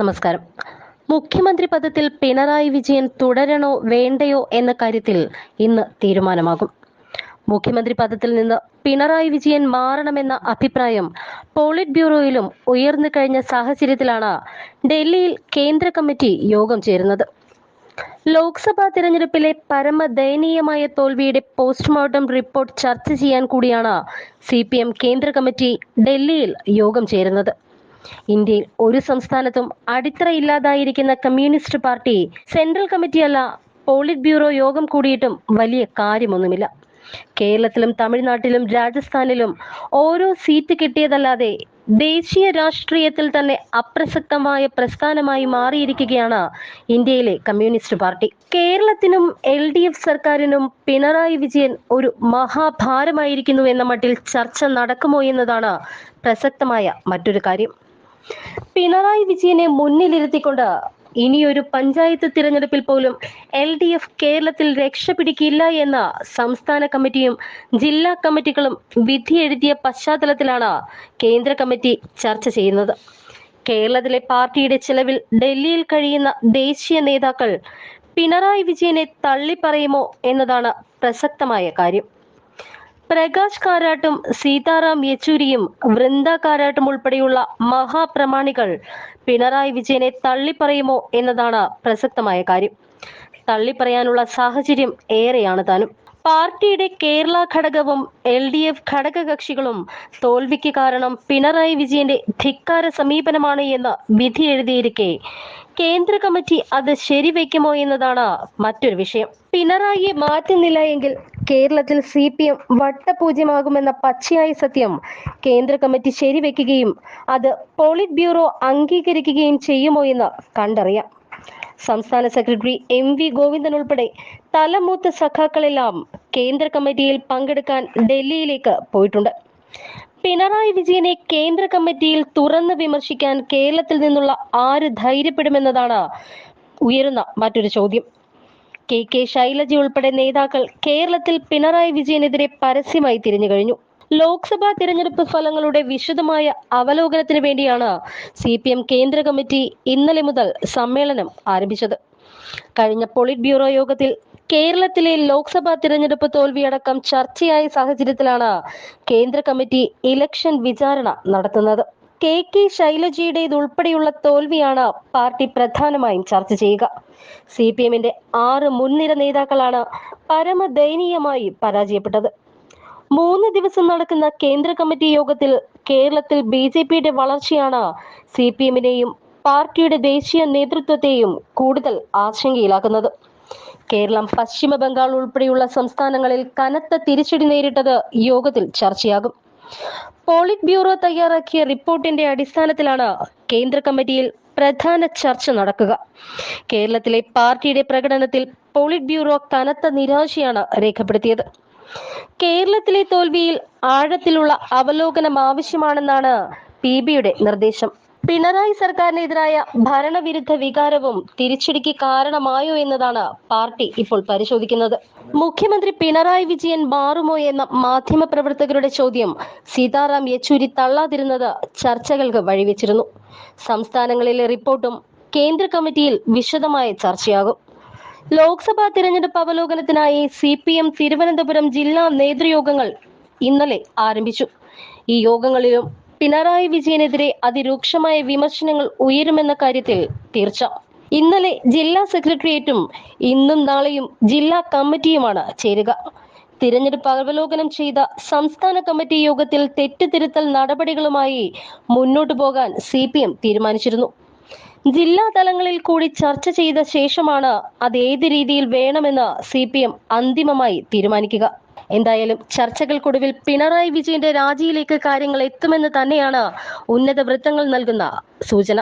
നമസ്കാരം. മുഖ്യമന്ത്രി പദത്തിൽ പിണറായി വിജയൻ തുടരണോ വേണ്ടയോ എന്ന കാര്യത്തിൽ ഇന്ന് തീരുമാനമാകും. മുഖ്യമന്ത്രി പദത്തിൽ നിന്ന് പിണറായി വിജയൻ മാറണമെന്ന അഭിപ്രായം പോളിറ്റ് ബ്യൂറോയിലും ഉയർന്നു കഴിഞ്ഞ സാഹചര്യത്തിലാണ് ഡൽഹിയിൽ കേന്ദ്ര കമ്മിറ്റി യോഗം ചേരുന്നത്. ലോക്സഭാ തിരഞ്ഞെടുപ്പിലെ പരമദയനീയമായ തോൽവിയുടെ പോസ്റ്റ്മോർട്ടം റിപ്പോർട്ട് ചർച്ച ചെയ്യാൻ കൂടിയാണ് സി കേന്ദ്ര കമ്മിറ്റി ഡൽഹിയിൽ യോഗം ചേരുന്നത്. ഇന്ത്യയിൽ ഒരു സംസ്ഥാനത്തും അടിത്തറ ഇല്ലാതായിരിക്കുന്ന കമ്മ്യൂണിസ്റ്റ് പാർട്ടി സെൻട്രൽ കമ്മിറ്റിയല്ല പോളിറ്റ് ബ്യൂറോ യോഗം കൂടിയിട്ടും വലിയ കാര്യമൊന്നുമില്ല. കേരളത്തിലും തമിഴ്നാട്ടിലും രാജസ്ഥാനിലും ഓരോ സീറ്റ് കിട്ടിയതല്ലാതെ ദേശീയ രാഷ്ട്രീയത്തിൽ തന്നെ അപ്രസക്തമായ പ്രസ്ഥാനമായി മാറിയിരിക്കുകയാണ് ഇന്ത്യയിലെ കമ്മ്യൂണിസ്റ്റ് പാർട്ടി. കേരളത്തിനും എൽ ഡി എഫ് സർക്കാരിനും പിണറായി വിജയൻ ഒരു മഹാഭാരമായിരിക്കുന്നു എന്ന മട്ടിൽ ചർച്ച നടക്കുമോ എന്നതാണ് പ്രസക്തമായ മറ്റൊരു കാര്യം. പിണറായി വിജയനെ മുന്നിലിരുത്തിക്കൊണ്ട് ഇനിയൊരു പഞ്ചായത്ത് തിരഞ്ഞെടുപ്പിൽ പോലും എൽ ഡി എഫ് കേരളത്തിൽ രക്ഷപിടിക്കില്ല എന്ന സംസ്ഥാന കമ്മിറ്റിയും ജില്ലാ കമ്മിറ്റികളും വിധി എഴുതിയ പശ്ചാത്തലത്തിലാണ് കേന്ദ്ര കമ്മിറ്റി ചർച്ച ചെയ്യുന്നത്. കേരളത്തിലെ പാർട്ടിയുടെ ചെലവിൽ ഡൽഹിയിൽ കഴിയുന്ന ദേശീയ നേതാക്കൾ പിണറായി വിജയനെ തള്ളിപ്പറയുമോ എന്നതാണ് പ്രസക്തമായ കാര്യം. പ്രകാശ് കാരാട്ടും സീതാറാം യെച്ചൂരിയും വൃന്ദ കാരാട്ടും ഉൾപ്പെടെയുള്ള മഹാപ്രമാണികൾ പിണറായി വിജയനെ തള്ളിപ്പറയുമോ എന്നതാണ് പ്രസക്തമായ കാര്യം. തള്ളിപ്പറയാനുള്ള സാഹചര്യം ഏറെയാണ് താനും. പാർട്ടിയുടെ കേരള ഘടകവും എൽ ഡി എഫ് ഘടകകക്ഷികളും തോൽവിക്ക് കാരണം പിണറായി വിജയന്റെ ധിക്കാര സമീപനമാണ് എന്ന് വിധി എഴുതിയിരിക്കെ കേന്ദ്ര കമ്മിറ്റി അത് ശരിവെക്കുമോ എന്നതാണ് മറ്റൊരു വിഷയം. പിണറായിയെ മാറ്റുന്നില്ല എങ്കിൽ കേരളത്തിൽ സി പി എം വട്ടപൂജ്യമാകുമെന്ന പച്ചയായ സത്യം കേന്ദ്ര കമ്മിറ്റി ശരിവെക്കുകയും അത് പോളിറ്റ് ബ്യൂറോ അംഗീകരിക്കുകയും ചെയ്യുമോ എന്ന് കണ്ടറിയാം. സംസ്ഥാന സെക്രട്ടറി എം വി ഗോവിന്ദൻ ഉൾപ്പെടെ തലമൂത്ത സഖാക്കളെല്ലാം കേന്ദ്ര കമ്മിറ്റിയിൽ പങ്കെടുക്കാൻ ഡൽഹിയിലേക്ക് പോയിട്ടുണ്ട്. പിണറായി വിജയനെ കേന്ദ്ര കമ്മിറ്റിയിൽ തുറന്ന് വിമർശിക്കാൻ കേരളത്തിൽ നിന്നുള്ള ആര് ധൈര്യപ്പെടുമെന്നതാണ് ഉയരുന്ന മറ്റൊരു ചോദ്യം. കെ കെ ശൈലജ ഉൾപ്പെടെ നേതാക്കൾ കേരളത്തിൽ പിണറായി വിജയനെതിരെ പരസ്യമായി തിരിഞ്ഞു കഴിഞ്ഞു. ലോക്സഭാ തിരഞ്ഞെടുപ്പ് ഫലങ്ങളുടെ വിശദമായ അവലോകനത്തിന് വേണ്ടിയാണ് സി പി എം കേന്ദ്ര കമ്മിറ്റി ഇന്നലെ മുതൽ സമ്മേളനം ആരംഭിച്ചത്. കഴിഞ്ഞ പോളിറ്റ് ബ്യൂറോ യോഗത്തിൽ കേരളത്തിലെ ലോക്സഭാ തിരഞ്ഞെടുപ്പ് തോൽവിയടക്കം ചർച്ചയായ സാഹചര്യത്തിലാണ് കേന്ദ്ര കമ്മിറ്റി ഇലക്ഷൻ വിചാരണ നടത്തുന്നത്. കെ കെ ശൈലജയുടേതുൾപ്പെടെയുള്ള തോൽവിയാണ് പാർട്ടി പ്രധാനമായും ചർച്ച ചെയ്യുക. സി പി എമ്മിന്റെ ആറ് മുൻനിര നേതാക്കളാണ് പരമദയനീയമായി പരാജയപ്പെട്ടത്. മൂന്ന് ദിവസം നടക്കുന്ന കേന്ദ്ര കമ്മിറ്റി യോഗത്തിൽ കേരളത്തിൽ ബി ജെ പിയുടെ വളർച്ചയാണ് സി പി എമ്മിനെയും പാർട്ടിയുടെ ദേശീയ നേതൃത്വത്തെയും കൂടുതൽ ആശങ്കയിലാക്കുന്നത്. കേരളം പശ്ചിമ ബംഗാൾ ഉൾപ്പെടെയുള്ള സംസ്ഥാനങ്ങളിൽ കനത്ത തിരിച്ചടി നേരിട്ടത് യോഗത്തിൽ ചർച്ചയാകും. പോളിറ്റ് ബ്യൂറോ തയ്യാറാക്കിയ റിപ്പോർട്ടിന്റെ അടിസ്ഥാനത്തിലാണ് കേന്ദ്ര കമ്മിറ്റിയിൽ പ്രധാന ചർച്ച നടക്കുക. കേരളത്തിലെ പാർട്ടിയുടെ പ്രകടനത്തിൽ പോളിറ്റ് ബ്യൂറോ കനത്ത നിരാശയാണ് രേഖപ്പെടുത്തിയത്. കേരളത്തിലെ തോൽവിയിൽ ആഴത്തിലുള്ള അവലോകനം ആവശ്യമാണെന്നാണ് പി ബിയുടെ നിർദ്ദേശം. പിണറായി സർക്കാരിനെതിരായ ഭരണവിരുദ്ധ വികാരവും തിരിച്ചടിക്ക് കാരണമായോ എന്നതാണ് പാർട്ടി ഇപ്പോൾ പരിശോധിക്കുന്നത്. മുഖ്യമന്ത്രി പിണറായി വിജയൻ മാറുമോ എന്ന മാധ്യമപ്രവർത്തകരുടെ ചോദ്യം സീതാറാം യെച്ചൂരി തള്ളാതിരുന്നത് ചർച്ചകൾക്ക് വഴിവെച്ചിരുന്നു. സംസ്ഥാനങ്ങളിലെ റിപ്പോർട്ടും കേന്ദ്ര കമ്മിറ്റിയിൽ വിശദമായ ചർച്ചയാകും. ലോക്സഭാ തിരഞ്ഞെടുപ്പ് അവലോകനത്തിനായി സി പി എം തിരുവനന്തപുരം ജില്ലാ നേതൃയോഗങ്ങൾ ഇന്നലെ ആരംഭിച്ചു. ഈ യോഗങ്ങളിലും പിണറായി വിജയനെതിരെ അതിരൂക്ഷമായ വിമർശനങ്ങൾ ഉയരുമെന്ന കാര്യത്തിൽ തീർച്ച. ഇന്നലെ ജില്ലാ സെക്രട്ടേറിയറ്റും ഇന്നും നാളെയും ജില്ലാ കമ്മിറ്റിയുമാണ് ചേരുക. തിരഞ്ഞെടുപ്പ് അവലോകനം ചെയ്ത സംസ്ഥാന കമ്മിറ്റി യോഗത്തിൽ തെറ്റുതിരുത്തൽ നടപടികളുമായി മുന്നോട്ടു പോകാൻ സി പി എം തീരുമാനിച്ചിരുന്നു. ജില്ലാ തലങ്ങളിൽ കൂടി ചർച്ച ചെയ്ത ശേഷമാണ് അത് ഏത് രീതിയിൽ വേണമെന്ന് സി പി എം അന്തിമമായി തീരുമാനിക്കുക. എന്തായാലും ചർച്ചകൾക്കൊടുവിൽ പിണറായി വിജയന്റെ രാജിയിലേക്ക് കാര്യങ്ങൾ എത്തുമെന്ന് തന്നെയാണ് ഉന്നത വൃത്തങ്ങൾ നൽകുന്ന സൂചന.